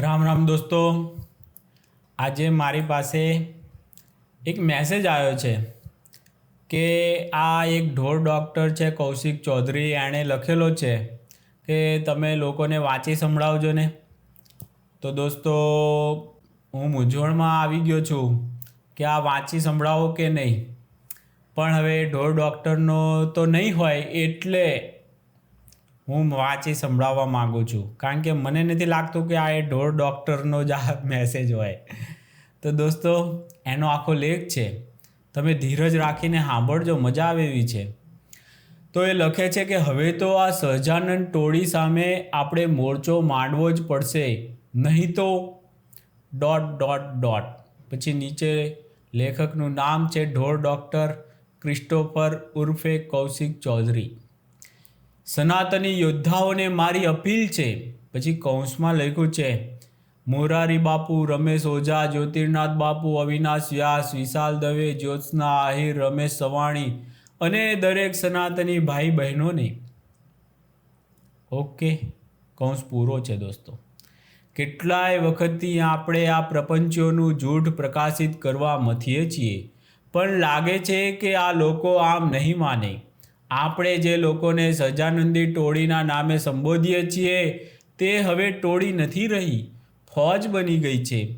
રામ રામ દોસ્તો, આજે મારી પાસે એક મેસેજ આવ્યો છે કે આ એક ઢોર ડૉક્ટર છે, કૌશિક ચૌધરી. એણે લખેલો છે કે તમે લોકોને વાંચી સંભળાવજો ને. તો દોસ્તો, હું મૂંઝવણમાં આવી ગયો છું કે આ વાંચી સંભળાવો કે નહીં. પણ હવે ઢોર ડૉક્ટરનો તો નહીં હોય એટલે હું વાંચી સંભળાવવા માગું છું. કારણ કે મને નથી લાગતું કે આ એ ઢોર ડૉક્ટરનો જ આ મેસેજ હોય. તો દોસ્તો, એનો આખો લેખ છે. તમે ધીરજ રાખીને સાંભળજો, મજા આવે એવી છે. તો એ લખે છે કે, હવે તો આ સહજાનંદ ટોળી સામે આપણે મોરચો માંડવો જ પડશે. નહીં તો ડોટ ડોટ ડોટ. પછી નીચે લેખકનું નામ છે ઢોર ડૉક્ટર ક્રિસ્ટોફર ઉર્ફે કૌશિક ચૌધરી. સનાતની યોદ્ધાઓને મારી અપીલ છે. પછી કૌંસમાં લખ્યું છે, મોરારી બાપુ, રમેશ ઓઝા, જ્યોતિર્નાથ બાપુ, અવિનાશ વ્યાસ, વિશાલ દવે, જ્યોત્સના આહિર, રમેશ સવાણી અને દરેક સનાતની ભાઈ બહેનોને. ઓકે, કૌંસ પૂરો છે દોસ્તો. કેટલાય વખતથી આપણે આ પ્રપંચોનું જૂઠ પ્રકાશિત કરવા મથીએ છીએ, પણ લાગે છે કે આ લોકો આમ નહીં માને. આપણે જે લોકોને સજાનંદી ટોળીના નામે સંબોધીએ છીએ, તે હવે ટોળી નથી રહી, ફોજ બની ગઈ છે.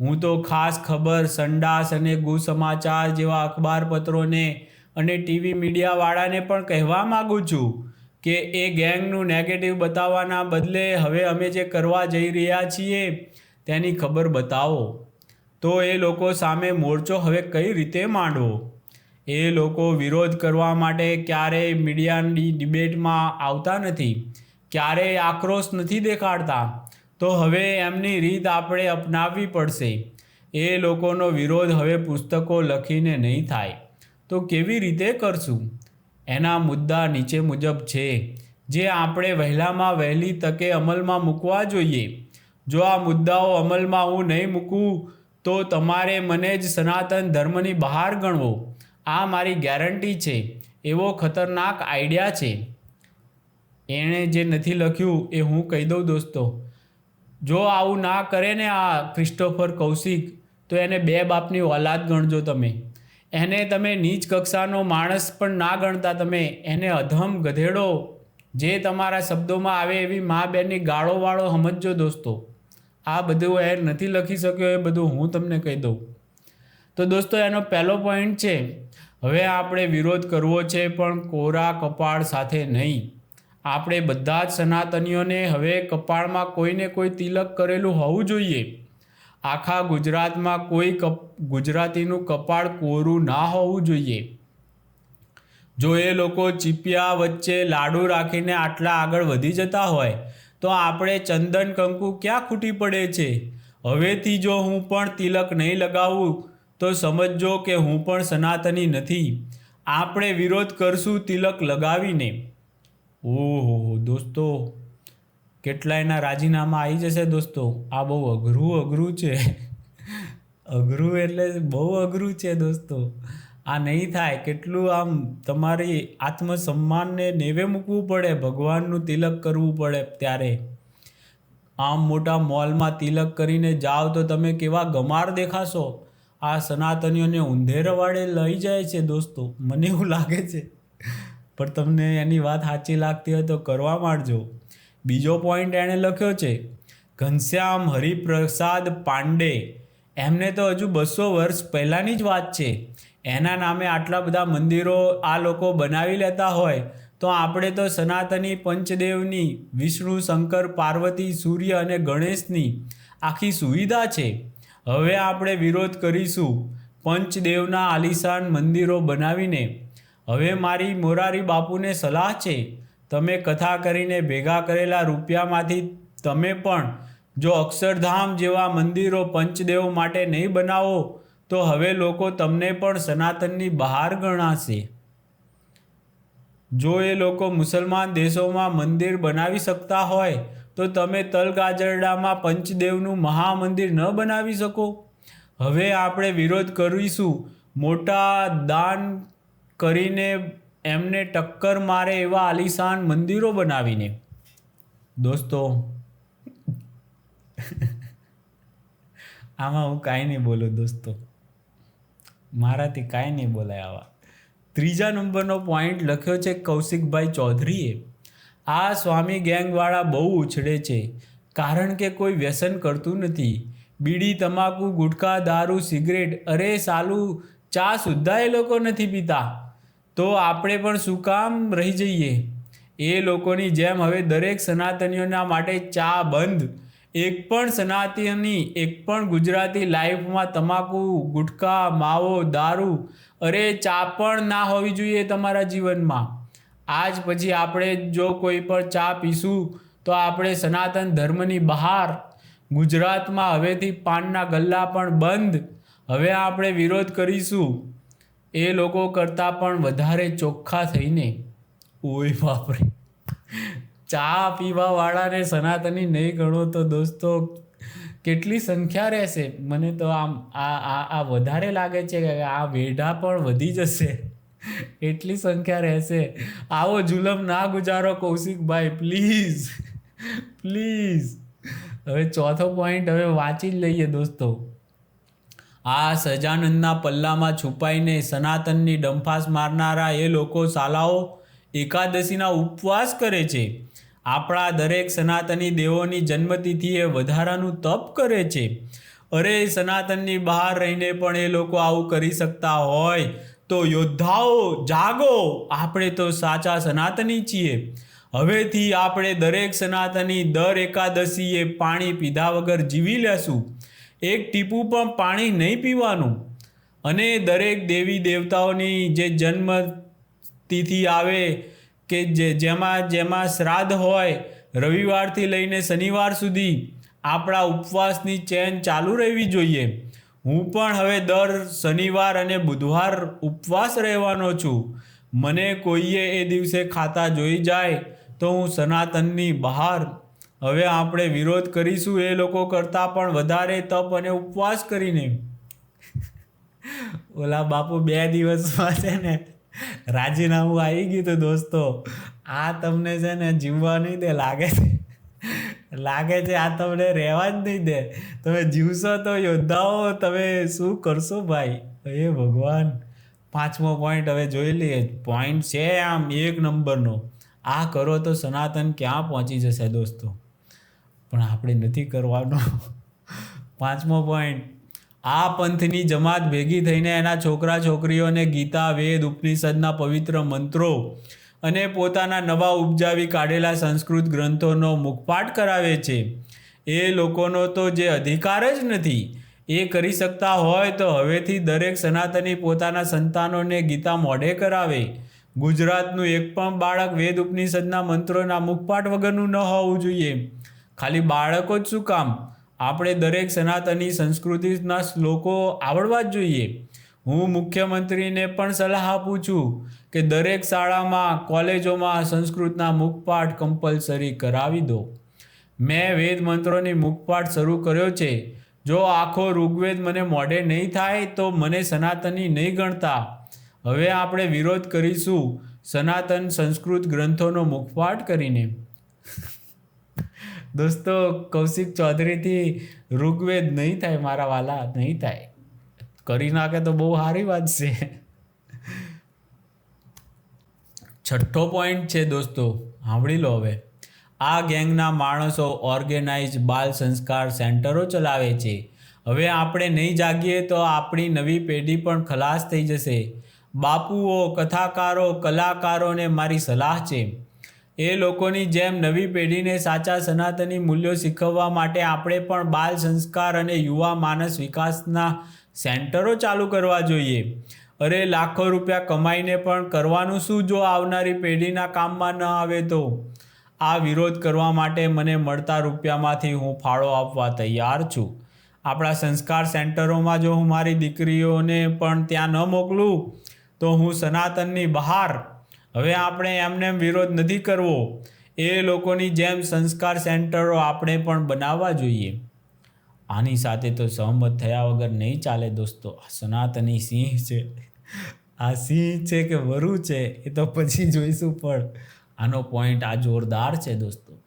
હું તો ખાસ ખબર, સંડાસ અને ગુસમાચાર જેવા અખબારપત્રોને અને ટીવી મીડિયાવાળાને પણ કહેવા માગું છું કે એ ગેંગનું નેગેટિવ બતાવવાના બદલે હવે અમે જે કરવા જઈ રહ્યા છીએ, તેની ખબર બતાવો. તો એ લોકો સામે મોરચો હવે કઈ રીતે માંડવો? એ લોકો વિરોધ કરવા માટે ક્યારેય મીડિયાની ડિબેટમાં આવતા નથી. ક્યારેય આક્રોશ નથી દેખાડતા. તો હવે એમની રીત આપણે અપનાવવી પડશે. એ લોકોનો વિરોધ હવે પુસ્તકો લખીને નહીં થાય. તો કેવી રીતે કરશું? એના મુદ્દા નીચે મુજબ છે. જે આપણે વહેલામાં વહેલી તકે અમલમાં મૂકવા જોઈએ. જો આ મુદ્દાઓ અમલમાં હું નહીં મૂકું, તો તમારે મને જ સનાતન ધર્મની બહાર ગણવો. આ મારી ગેરંટી છે, એવો ખતરનાક આઈડિયા છે. એણે જે નથી લખ્યું એ હું કહી દઉં દોસ્તો. જો આવું ના કરે ને આ ક્રિસ્ટોફર કૌશિક, તો એને બે બાપની ઓલાદ ગણજો તમે. એને તમે નીચ કક્ષાનો માણસ પણ ના ગણતા તમે. એને અધમ ગધેડો, જે તમારા શબ્દોમાં આવે એવી મા બેનની ગાળોવાળો સમજજો દોસ્તો. આ બધું એ નથી લખી શક્યો, એ બધું હું તમને કહી દઉં. તો દોસ્તો, એનો પહેલો પોઈન્ટ છે હવે આપણે વિરોધ કરવો છે પણ કોરા કપાળ સાથે નહીં. આપણે બધા જ સનાતનીઓને હવે કપાળમાં કોઈને કોઈ તિલક કરેલું હોવું જોઈએ. આખા ગુજરાતમાં કોઈ કપ, ગુજરાતીનું કપાળ કોરું ના હોવું જોઈએ. જો એ લોકો ચીપિયા વચ્ચે લાડુ રાખીને આટલા આગળ વધી જતા હોય, તો આપણે ચંદન કંકુ ક્યાં ખૂટી પડે છે? હવેથી જો હું પણ તિલક નહીં લગાવું તો સમજજો કે હું પણ સનાતની નથી. આપણે વિરોધ કરશું તિલક લગાવીને. ઓહો, દોસ્તો, કેટલાયના રાજીનામા આવી જશે દોસ્તો? આ બહુ અઘરું અઘરું છે. અઘરું એટલે બહુ અઘરું છે દોસ્તો. આ નહીં થાય. કેટલું આમ તમારી આત્મસન્માનને નેવે મૂકવું પડે, ભગવાનનું તિલક કરવું પડે ત્યારે. આમ મોટા મોલમાં તિલક કરીને જાઓ તો તમે કેવા ગમાર દેખાશો? આ સનાતનીઓને ઉંધેરવાડે લઈ જાય છે દોસ્તો. મને એવું લાગે છે. પણ તમને એની વાત સાચી લાગતી હોય તો કરવા માંડજો. બીજો પોઈન્ટ એણે લખ્યો છે, ઘનશ્યામ હરિપ્રસાદ પાંડે. એમને તો હજુ બસો વર્ષ પહેલાંની જ વાત છે. એના નામે આટલા બધા મંદિરો આ લોકો બનાવી લેતા હોય, તો આપણે તો સનાતની પંચદેવની, વિષ્ણુ, શંકર, પાર્વતી, સૂર્ય અને ગણેશની આખી સુવિધા છે. હવે આપણે વિરોધ કરીશું પંચદેવના આલિશાન મંદિરો બનાવીને. હવે મારી મોરારી બાપુને સલાહ છે, તમે કથા કરીને ભેગા કરેલા રૂપિયામાંથી તમે પણ જો અક્ષરધામ જેવા મંદિરો પંચદેવ માટે નહીં બનાવો, તો હવે લોકો તમને પણ સનાતનની બહાર ગણાશે. જો એ લોકો મુસલમાન દેશોમાં મંદિર બનાવી શકતા હોય તો તમે તલગાજરડામાં પંચદેવનું મહામંદિર ન બનાવી શકો. હવે આપણે વિરોધ કરીશું. મોટા દાન કરીને એમને ટક્કર મારે એવા આલિશાન મંદિરો બનાવીને. દોસ્તો, આમાં હું કાંઈ નહીં બોલું દોસ્તો. મારાથી કાંઈ નહીં બોલાય આવા. ત્રીજા નંબરનો પોઈન્ટ લખ્યો છે કૌશિકભાઈ ચૌધરીએ. આ સ્વામી ગેંગવાળા બહુ ઉછળે છે, કારણ કે કોઈ વ્યસન કરતું નથી. બીડી, તમાકુ ગુટખા દારૂ, સિગરેટ, અરે સાલું, ચા સુદ્ધા એ લોકો નથી પીતા. તો આપણે પણ શું કામ રહી જઈએ? એ લોકોની જેમ હવે દરેક સનાતનીઓના માટે ચા બંધ. એક પણ સનાતની, એક પણ ગુજરાતી લાઈફમાં તમાકુ ગુટખા માવો, દારૂ, અરે ચા પણ ના હોવી જોઈએ તમારા જીવનમાં. આજ પછી આપણે જો કોઈ પણ ચા પીશું, તો આપણે સનાતન ધર્મની બહાર, ગુજરાતમાં હવેથી પાનના ગલ્લા પણ બંધ. હવે આપણે વિરોધ કરીશું. એ લોકો કરતાં પણ વધારે ચોખ્ખા થઈને. ઓય બાપરે. ચા પીવાવાળાને સનાતની નહીં ગણો તો દોસ્તો, કેટલી સંખ્યા રહેશે? મને તો આમ આ આ વધારે લાગે છે કે આ વેઢા પણ વધી જશે. એટલી સંખ્યા રહેશે. આવો જુલમ ના ગુજારો કૌશિકભાઈ પ્લીઝ પ્લીઝ હવે ચોથો પોઈન્ટ હવે વાંચી જ લઈએ દોસ્તો. આ સજાનંદના પલ્લામાં છુપાઈને સનાતનની ડંફાસ મારનારા એ લોકો સાલાઓ એકાદશીના ઉપવાસ કરે છે. આપણા દરેક સનાતની દેવોની જન્મતિથિએ વધારાનું તપ કરે છે. અરે, સનાતનની બહાર રહીને પણ એ લોકો આવું કરી શકતા હોય. તો યોદ્ધાઓ, જાગો, આપણે તો સાચા સનાતની છીએ. હવેથી આપણે દરેક સનાતની દર એકાદશીએ પાણી પીધા વગર જીવી લેશું. એક ટીપું પણ પાણી નહીં પીવાનું. અને દરેક દેવી દેવતાઓની જે જન્મ તિથિ આવે કે જે જેમાં જેમાં શ્રાદ્ધ હોય, રવિવારથી લઈને શનિવાર સુધી આપણા ઉપવાસની ચેન ચાલુ રહેવી જોઈએ. હું પણ હવે દર શનિવાર અને બુધવાર ઉપવાસ રહેવાનો છું. મને કોઈએ એ દિવસે ખાતા જોઈ જાય તો હું સનાતનની બહાર. હવે આપણે વિરોધ કરીશું એ લોકો કરતાં પણ વધારે તપ અને ઉપવાસ કરીને. ઓલા બાપુ બે દિવસમાં છે ને રાજીનામું આવી ગયું હતું દોસ્તો. આ તમને છે ને જીવવા નહીં તે લાગે છે. લાગે છે આ તમને રહેવા જ નહીં દે. તમે જીવશો તો યોદ્ધાઓ, તમે શું કરશો ભાઈ? એ ભગવાન. પાંચમો પોઈન્ટ હવે જોઈ લઈએ. પોઈન્ટ છે આમ એક નંબરનો. આ કરો તો સનાતન ક્યાં પહોંચી જશે દોસ્તો? પણ આપણે નથી કરવાનો. પાંચમો પોઈન્ટ આ પંથની જમાત ભેગી થઈને એના છોકરા છોકરીઓને ગીતા, વેદ, ઉપનિષદના પવિત્ર મંત્રો અને પોતાના નવા ઉપજાવી કાઢેલા સંસ્કૃત ગ્રંથોનો મુખપાઠ કરાવે છે. એ લોકોનો તો જે અધિકાર જ નથી, એ કરી શકતા હોય તો હવેથી દરેક સનાતની પોતાના સંતાનોને ગીતા મોઢે કરાવે. ગુજરાતનું એક પણ બાળક વેદ ઉપનિષદના મંત્રોના મુખપાઠ વગરનું ન હોવું જોઈએ. ખાલી બાળકો જ શું કામ? આપણે દરેક સનાતની સંસ્કૃતિના શ્લોકો આવડવા જ જોઈએ. હું મુખ્યમંત્રીને પણ સલાહ આપું છું. કે દરેક શાળામાં, કોલેજોમાં સંસ્કૃતના મુખપાઠ કમ્પલસરી કરાવી દો. મેં વેદ મંત્રોની મુખપાઠ શરૂ કર્યો છે. જો આખો ઋગ્વેદ મને મોઢે નહીં થાય, તો મને સનાતની નહીં ગણતા. હવે આપણે વિરોધ કરીશું સનાતન સંસ્કૃત ગ્રંથોનો મુખપાઠ કરીને. દોસ્તો, કૌશિક ચૌધરીથી ઋગ્વેદ નહીં થાય, મારા વાલા નહીં થાય. કરી નાખે તો બહુ સારી વાત છે. છઠ્ઠો પોઈન્ટ છે દોસ્તો, સાંભળી લો હવે. આ ગેંગના માણસો ઓર્ગેનાઇઝ બાલ સંસ્કાર સેન્ટરો ચલાવે છે. હવે આપણે નહીં જાગીએ તો આપણી નવી પેઢી પણ ખલાસ થઈ જશે. બાપુઓ, કથાકારો, કલાકારોને મારી સલાહ છે. એ લોકોની જેમ નવી પેઢીને સાચા સનાતની મૂલ્યો શીખવવા માટે આપણે પણ બાલ સંસ્કાર અને યુવા માનસ વિકાસના સેન્ટરો ચાલુ કરવા જોઈએ. અરે લાખો રૂપિયા કમાઈને પણ કરવાનું શું જો આવનારી પેઢીના કામમાં ન આવે તો? આ વિરોધ કરવા માટે મને મળતા રૂપિયામાંથી હું ફાળો આપવા તૈયાર છું. આપણા સંસ્કાર સેન્ટરોમાં જો હું મારી દીકરીઓને પણ ત્યાં ન મોકલું, તો હું સનાતનની બહાર. હવે આપણે એમને વિરોધ નથી કરવો. એ લોકોની જેમ સંસ્કાર સેન્ટરો આપણે પણ બનાવવા જોઈએ. આની સાથે તો સહમત થયા વગર નહીં ચાલે દોસ્તો. સનાતની સિંહ છે. આ સિંહ છે કે વરુ છે, એ તો પછી જોઈશું, પણ આનો પોઈન્ટ આ જોરદાર છે દોસ્તો.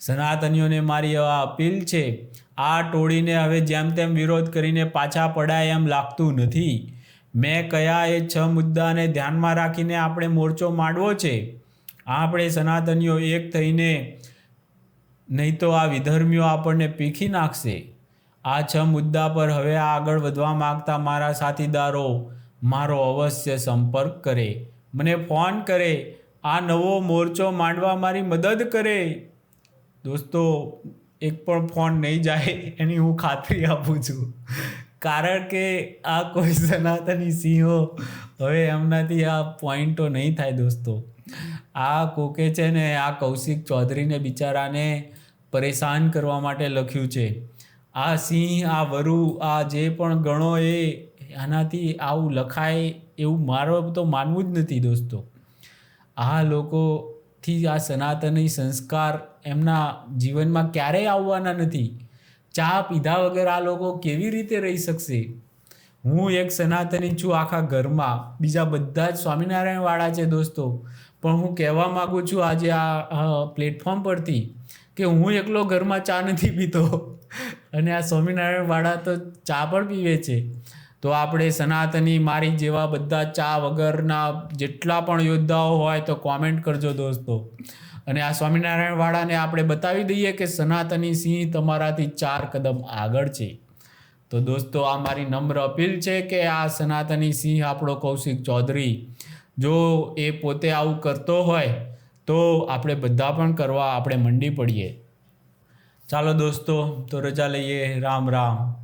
સનાતનીઓને મારી આ અપીલ છે, આ ટોળીને હવે જેમ તેમ વિરોધ કરીને પાછા પડાય એમ લાગતું નથી. મેં કયા એ છ મુદ્દાને ધ્યાનમાં રાખીને આપણે મોરચો માંડવો છે? આપણે સનાતનીઓ એક થઈને નહીં તો આ વિધર્મીઓ આપણને પીખી નાખશે. આ છ મુદ્દા પર હવે આગળ વધવા માગતા મારા સાથીદારો મારો અવશ્ય સંપર્ક કરે. મને ફોન કરે. આ નવો મોરચો માંડવા મારી મદદ કરે. દોસ્તો, એક પણ ફોન નહીં જાય એની હું ખાતરી આપું છું. કારણ કે આ કોઈ સનાતની સિંહો હવે એમનાથી આ પોઈન્ટો નહીં થાય દોસ્તો. આ કોકે છે ને, આ કૌશિક ચૌધરીને બિચારાને પરેશાન કરવા માટે લખ્યું છે. આ સિંહ, આ વરુ, આ જે પણ ગણો એ આનાથી આવું લખાય એવું મારો તો માનવું જ નથી દોસ્તો. આ લોકોથી આ સનાતની સંસ્કાર એમના જીવનમાં ક્યારેય આવવાના નથી. ચા પીધા વગર આ લોકો કેવી રીતે રહી શકશે? હું એક સનાતની છું આખા ઘરમાં. બીજા બધા જ સ્વામિનારાયણવાળા છે દોસ્તો. પણ હું કહેવા માગું છું આજે આ પ્લેટફોર્મ પરથી કે હું એકલો ઘરમાં ચા નથી પીતો. અને આ સ્વામિનારાયણવાળા તો ચા પણ પીવે છે. તો આપણે સનાતની મારી જેવા બધા ચા વગરના જેટલા પણ યોદ્ધાઓ હોય તો કોમેન્ટ કરજો દોસ્તો. અને આ સ્વામિનારાયણવાળાને આપણે બતાવી દઈએ કે સનાતની સિંહ તમારાથી ચાર કદમ આગળ છે. તો દોસ્તો, આ મારી નમ્ર અપીલ છે કે આ સનાતની સિંહ આપણો કૌશિક ચૌધરી જો એ પોતે આવું કરતો હોય તો આપણે બધા પણ કરવા આપણે મંડી પડીએ. ચાલો દોસ્તો, તો રજા લઈએ. રામ રામ.